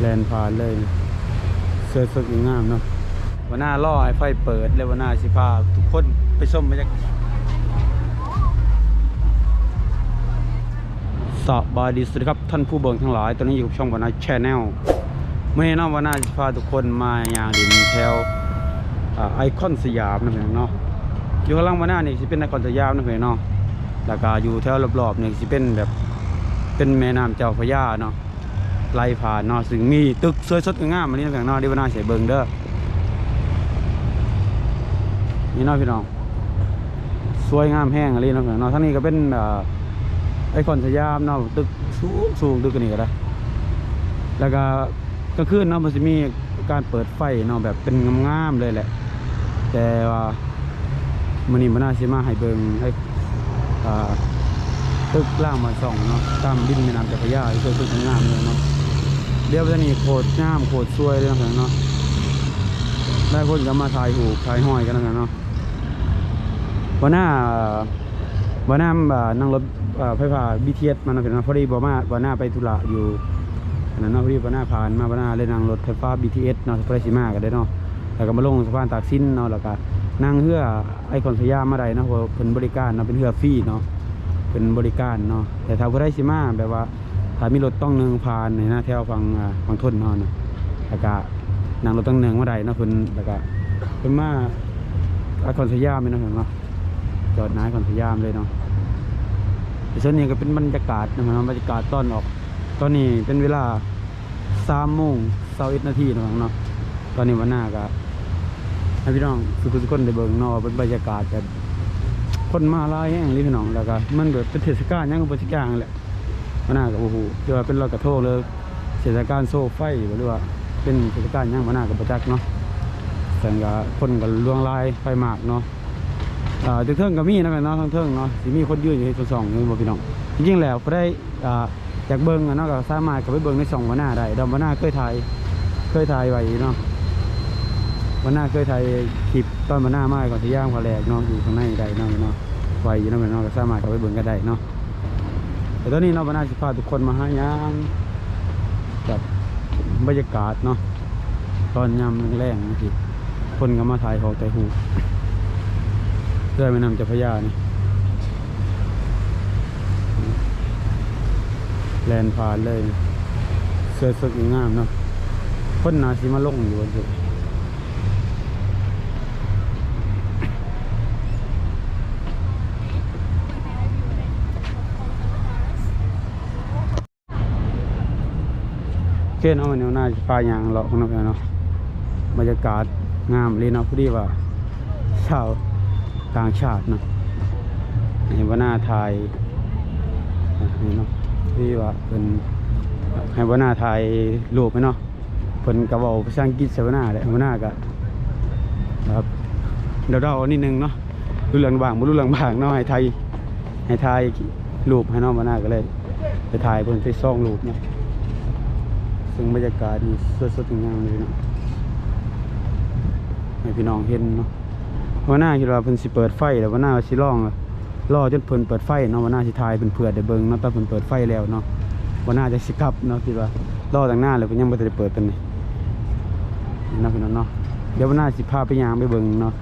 แลนผ่านเลยเสื้อสดงามเนาะวันหน้าล่อให้ไฟเปิดเลยวันหน้าสิพาทุกคนไปชมบรรยากาศสบายดีสวัสดีครับท่านผู้เบิ่งทั้งหลาย ตอนนี้อยู่กับช่องวันนาแชนแนลเมื่อน้าวันหน้าสิพาทุกคนมาอย่างดินแถวอไอคอนสยามนะเพื่อนเนาะอยู่ข้างล่างวันหน้านี่สิเป็นไอคอนสยามนะเพื่อนเนาะแล้วก็อยู่แถวรอบๆนี่สิเป็นแบบเป็นแม่น้ำเจ้าพระยาเนาะ ไล่ผ่านนาะซึ่งมีตึกสวยสดงามอันนี้อย่างนาะที่ว่าน่าเสียเบิงเด้อนี่นาะพี่น้องสวยงามแห้งอะไรนาะพี่น้องเนาะทั้งนี้ก็เป็นไอคอนสยามนาะตึกสูงสูงตึกกันนี่ก็ได้แล้วก็กลางคืนเนาะมันจะมีการเปิดไฟเนาะแบบเป็นงามๆเลยแหละ แต่ว่ามันนี่มันน่าสิมาให้เบิงให้ตึกล่างมาส่องเนาะตามดินแม่น้ำเจ้าพระยาที่ตึกงามเลยเนาะ เดี๋ยวจะนี่โคตรงามโคตรสวยเลยนะเนาะได้คนก็มาถ่ายหูถ่ายห้อยกันแล้วกันเนาะวันหน้าวันหน้าอ่านั่งรถไฟฟ้าบีทีเอสมาเนาะเนว่าพอดีบอกมาวันหน้าไปธุระอยู่นั้นเนาะพอดีวันหน้าผ่านมาวันหน้าเลยนั่งรถไฟฟ้า BTS เอสนาะพอดีสิมากันได้เนาะแล้วก็มาลงสะพานตากสินเนาะแล้วก็นั่งเรือไอคอนสยามมาได้เนาะเพว่าเป็นบริการเนาะเป็นเรือฟรีเนาะเป็นบริการเนาะแต่ถ้าผู้ได้สิมาแบบว่า ถ้ามีรถต้องหนึ่งผ่านในหน้าแถวฝั่งอ่าฝั่งทนนาะนะแล้วก็นั่งรถต้องหนึ่งมาได้นะเพิ่นแล้วก็เพิ่นมาอาคอนสยามเลยนะเห็นเนาะจอดน้ายคอนสยามเลยเนาะแต่ส่วนนี้ก็เป็นบรรยากาศนะครับบรรยากาศต้อนออก ตอนนี้เป็นเวลาสามโมงเช้าเอ็ดนาทีนะครับเนาะตอนนี้วันหน้าก็ให้พี่น้องทุขุสคนได้เบิ่งนาะว่าเป็นบรรยากาศแบบคนมาลายแห้งเลยพี่น้องแล้วก็มันแบบเป็นเทศกาลยังก็บ่สักางแหละ มันน่าก็โอ้โหจะว่าเป็นลอยกระโทงเลยเทศกาลโซ่ไฟหรือว่าเป็นเทศกาลหยังมันน่าก็บ่จักเนาะแต่ก็คนก็ล่วงลายไฟหมากเนาะอ่าเทิงๆก็มีนะแม่เนาะทั้งเทิงเนาะสิมีคนยืนอยู่ที่ส่องนี่บ่พี่น้องจริงๆแล้วบ่ได้อ่าอยากเบิงเนาะก็สามารถเข้าไปเบิงในช่องวันหน้าได้ดอมวันหน้าเคยถ่ายเคยถ่ายไว้เนาะวันหน้าเคยถ่ายคลิปตอนวันหน้ามาก่อนที่ย่างพาแหลกเนาะอยู่ข้างในใดเนาะเนาะไว้อยู่เนาะเนาะก็สามารถเข้าไปเบิงกันได้เนาะ แต่ตอนนี้เนาะวันหน้าสิพาทุกคนมาหายางกับบรรยากาศเนาะตอนยามแรงๆนี่คนก็มาถ่ายของแต่หูเรื่อยแม่น้ำเจ้าพระยานี่แลนผ่านเลย เสื้อสดงามเนาะคนนาสิมาลงอยู่บนสุด เช่นเอามาแนวหน้าฟ้ายางเลาะข้างนอกเนาะบรรยากาศงามเลยเนาะพอดีว่าชาวต่างชาติเนาะให้ว่าหน้าไทยนี่เนาะที่ว่าเป็นให้ว่าหน้าไทยรูปไหมเนาะเพิ่นกระบอกภาษาอังกฤษใส่ว่านาเลยว่าหน้าก็ครับเดาเดาๆนิดนึงเนาะรู้เรื่องบางบ่รู้เรื่องบางเนาะให้ไทยให้ไทยรูปให้เนาะว่าหน้าก็เลยไปถ่ายเพิ่นไปซ่องรูปเนาะ ซึ่งบรรยากาศนี่สดๆงามเลยเนาะให้พี่น้องเห็นเนาะวันหน้าคิดว่าเพิ่นสิเปิดไฟแล้ววันหน้าสิลองรอจนเพิ่นเปิดไฟเนาะวันหน้าสิถ่ายเพิ่นเผื่อได้เบิ่งเนาะตอนเพิ่นเปิดไฟแล้วเนาะวันหน้าจะสิกลับเนาะคิดว่ารอตั้งหน้าเลยเพิ่นยังบ่ได้เปิดเป็นนี่นะพี่น้องเนาะเดี๋ยววันหน้าสิพาไปยางไปเบิ่งเนาะ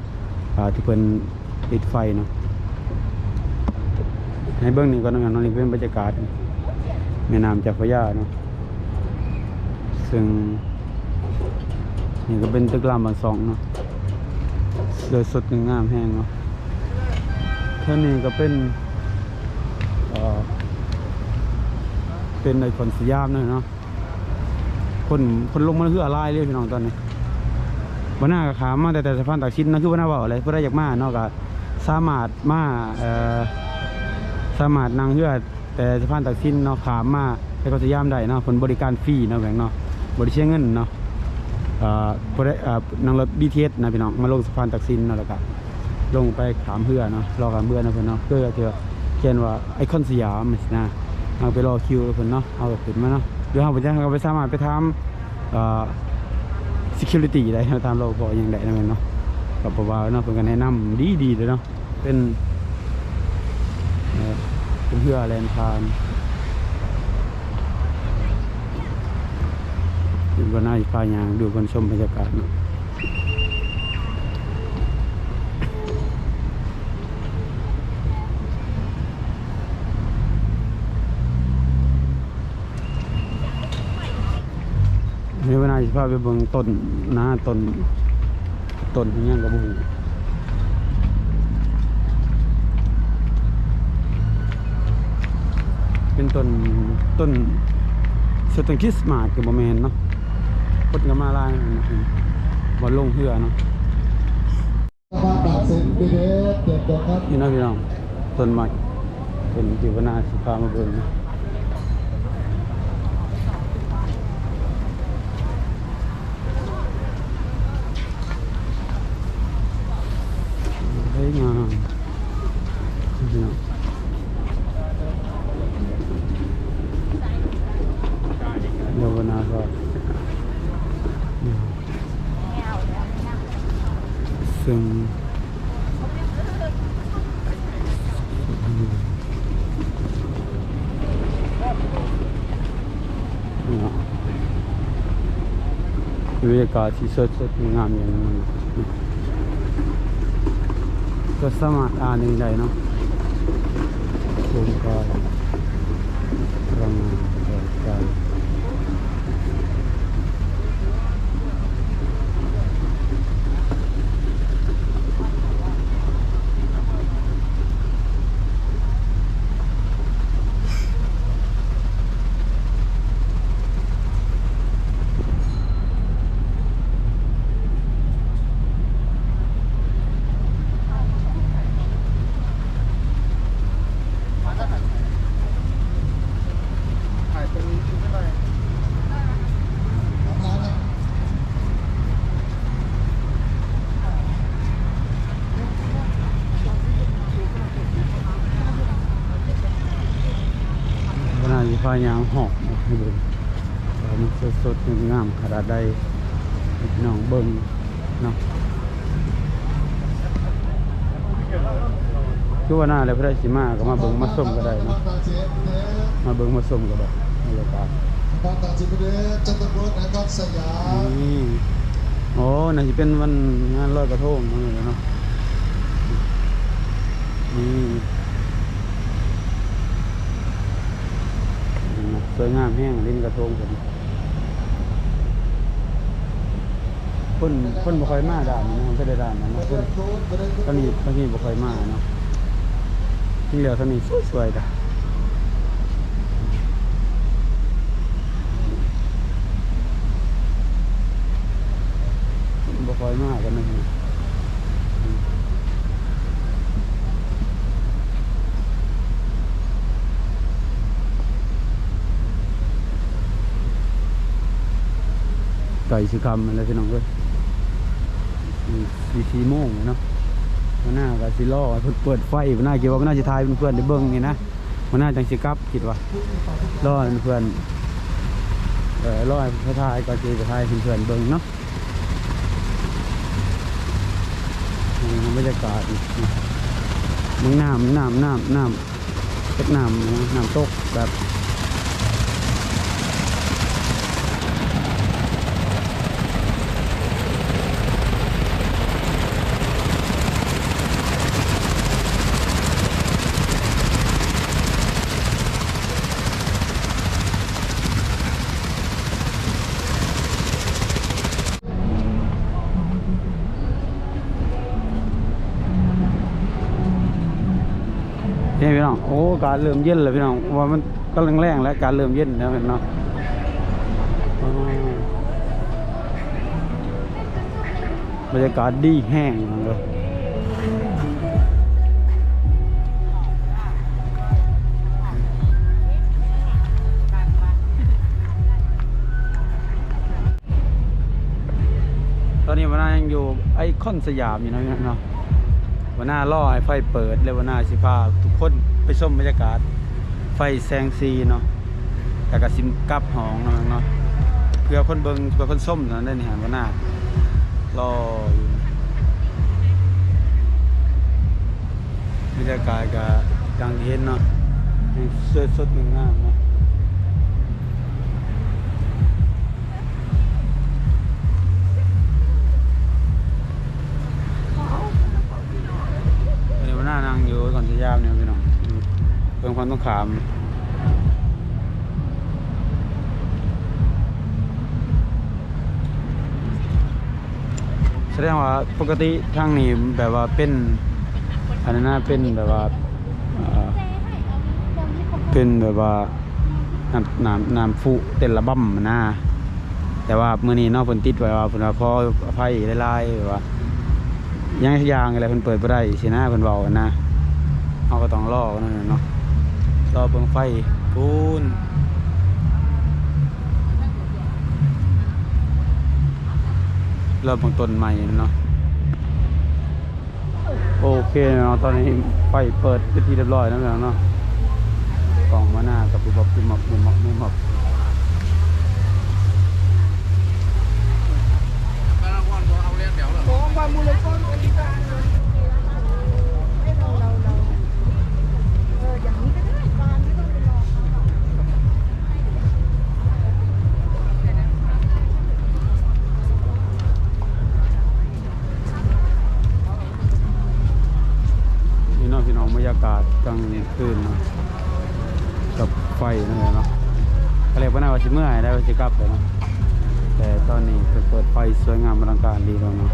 อ่าที่เพิ่นติดไฟเนาะให้เบิ่งนี่ก่อนเนาะเนาะนี่เป็นบรรยากาศแม่น้ำเจ้าพระยาเนาะ ซึ่งนี่ก็เป็นตึกรามบางสองเนาะโดยสดงามแห้งเนาะเท่านี้ก็เป็นเอ่อเป็นในคนสยามเนาะคนคนลงมาคืออะไรเลยพี่น้องตอนนี้วันหน้าก็ขามมาแต่แต่สะพานตากชินนะคือวันหน้าบอกอะไรเพื่อได้อยากมาเนาะก็สามารถมาสามารถนั่งเรือแต่สะพานตากชินเนาะขามมาไปก็สยามได้เนาะผลบริการฟรีเนาะแบงค์เนาะ บริเชียเงินเนาะเอ่อบ่ได้เอ่อนั่งรถ BTS นะพี่น้อง มาลงสะพานตากชินเนาะแล้วก็ลงไปขามเรือเนาะ รอขามเรือเนาะเพิ่อนเนาะเพื่อที่ว่าเขียนว่าไอคอนสยามนะเอาไปรอคิวเพิ่อนเนาะ เอาขึ้นมาเนาะ เดี๋ยวเราไปจะเราไปสามารถไปทำเอ่อ security ได้เนะตามเราพออย่างใดนั่นเองเนาะกับปว่าเนาะเพิ่อนก็แนะนำดีดีเลยเนาะ เป็นเอ่อเป็นเพื่อแลนพาน วันหน้าพายางดูคนชมบรรยากาศเนาะเดี๋ยวันหน้าจะพาไปเบิ่งต้นหน้าต้นต้นที่ยังกับบุหูเป็นต้นต้นสต้นคริสต์มาสกับบอแมนเนาะ คนก็มาลายบอลลงเหือเนาะนี่นะพี่น้องต้นใหม่ต้นจีวนาสิพามาเบิ่งเนาะเฮ้ยงามพี่น้อง เยาวนาก็ซึ่ง บรรยากาศที่สดสดงามอย่างนั้นก็สามารถอ่านเองได้เนาะโครงการพลังงานแห่งการ ถ่ายเป็นไม่ได้ของร้านนะ ขณะที่ พายางหอกให้เบิ่งมันสดสดๆงามขนาดใดน้องเบิ่งเนาะคือว่าหน้าแล้วพระสิมาก็มาเบิ่งมาส้มก็ได้เนาะมาเบิ่งมาส้มก็ได้บรรยากาศตัดสินพีเดจัตุรีนะครับสยามนี่โอ้น่าจะเป็นวันงานลอยกระทงนั่นเลยเนาะนี่นะ สวยงามแห้งลิ้นกระทงผมคนคนบ่ค่อยมาด่านนี้นะไม่ได้ด่านนะไม่เนาะคได้นตอนนี้ตอนนี้บ่ค่อยมาเนาะที่เหลือตอนนี้สวยๆจ้ะบ่คอยมากันนะ ไก่สิคำอะไรพี่น้องเอ้ยสี่สี่โมงเนาะมันหน่าก็สิล่อเพิ่นเปิดไฟมันน่าคิดว่ามันน่าจะทายเพื่อนๆได้เบิ่งนี่นะมันหน่าจังสิกลับคิดว่าล่อเพื่อนเออล่อให้เขาทายก็สิไปทายเพื่อนๆเบิ่งเนาะนี่บรรยากาศมึงน้ำน้ำน้ำน้ำตกน้ำน้ำตกแบบี่น้อง โอ้การเริ่มเย็นแล้วพี่น้อง ว่ามันกำลังแรงแล้วการเริ่มเย็นแล้วเนาะอ๋อบรรยากาศดีแห้งเลยตอนนี้วันนายังอยู่ไอคอนสยามอยู่นะพี่น้องเนาะ วันหน้าล่อให้ไฟเปิดเลยวันหน้าสิพาทุกคนไปชมบรรยากาศ ไฟแสงซีเนาะแต่ก็สิมกับหองเนาะเนาะเพื่อคนเบิงเพื่อคนส้มเนาะได้นี่หันวันหน้ารออยู่บรรยากาศก็ดังเห็นเนาะสวยสดงาม ขามแสดงว่าปกติทางนี้แบบว่าเป็นอันนั้นเป็นแบบว่าเป็นแบบว่าน้ำน้ำน้ำฟุเต้นระบำนะแต่ว่าเมื้อนี้นาะเพิ่นติดไว้ว่าเพิ่นว่าขออภัยหลายๆแบบว่ายังยางอะไรเพิ่นเปิดบ่ได้สินะเพิ่นเว้ากันนะเฮาก็ต้องรอกันนั่นเนาะ รอเบิ่งไฟปูนเริ่มของต้นใหม่เนาะโอเคเนาะตอนนี้ไฟเปิดเป็นที่เรียบร้อยแล้วเนาะกล่องมาหน้ากับบุบปับปุบมับปุบมับปุบมับนี่เนาะพี่น้องบรรยากาศกลางคืนเนาะกับไฟนั่นแหละเนาะก็เรียกว่าน่าว่าสิเมื่อยได้ว่าสิ กลับเลยเนาะแต่ตอนนี้เปิดไฟสวยงามอลังการดีแล้วเนาะ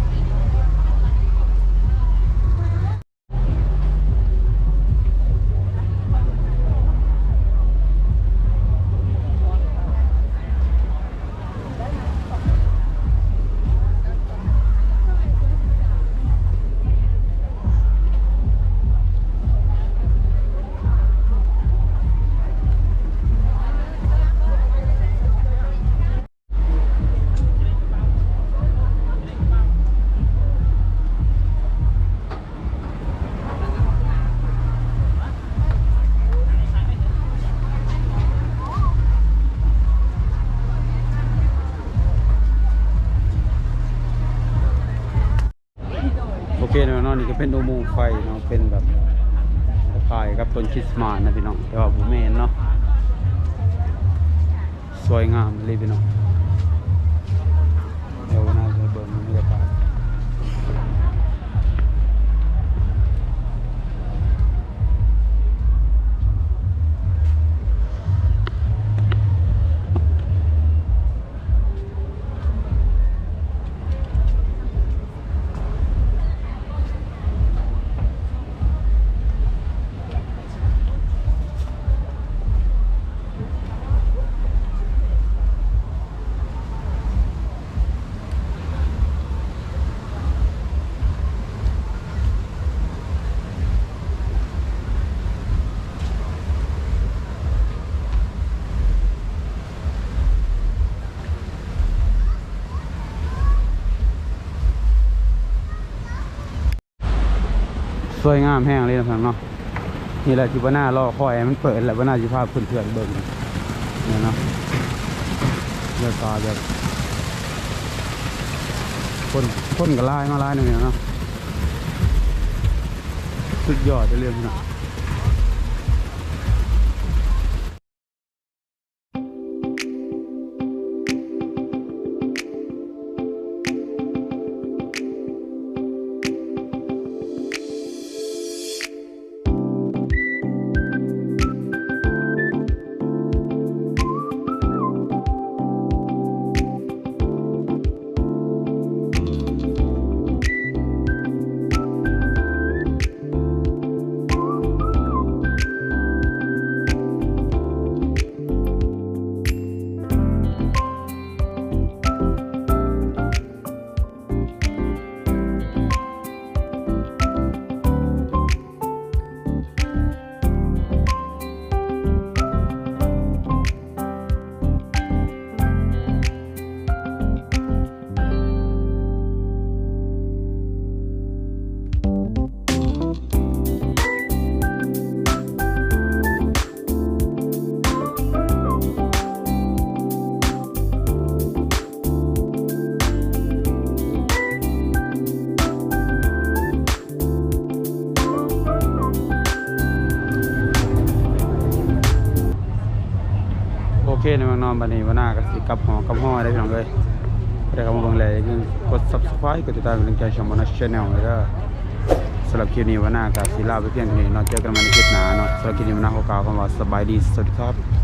เป็นอุโมงค์ไฟเนาะเป็นแบบคล้ายกับต้นคริสต์มาสนะพี่น้องแต่ว่าบูเมนเนาะสวยงามเลยพี่น้อง สวยงามแห้งเลยนะพี่น้องเนาะนี่แหละที่ว่าหน้ารอคอยให้มันเปิดแหละว่าหน้าจิภาพเพื่อนเบิ่งเนี่ยเนาะบรรยากาแบบคนคนก็ไล่มาไล่หนึ่งเนาะสุดยอดเลยเรื่องนะ เคในวันนอนบันนี้วันหน้าก็สิกับหอกับห้อได้พี่น้องเลยได้เข้ามาเบิ่งเลยอย่าลืมกด subscribe กดติดตามเป็นกำลังใจช่องมนัสชาแนลเลยเด้อสำหรับคลิปนี้วันหน้าก็สิลาไปเพียงเท่านี้นอนเจอกันใหม่ในคลิปหน้าเนาะสำหรับคลิปนี้วันหน้าขอกล่าวคำว่าสบายดีสวัสดีครับ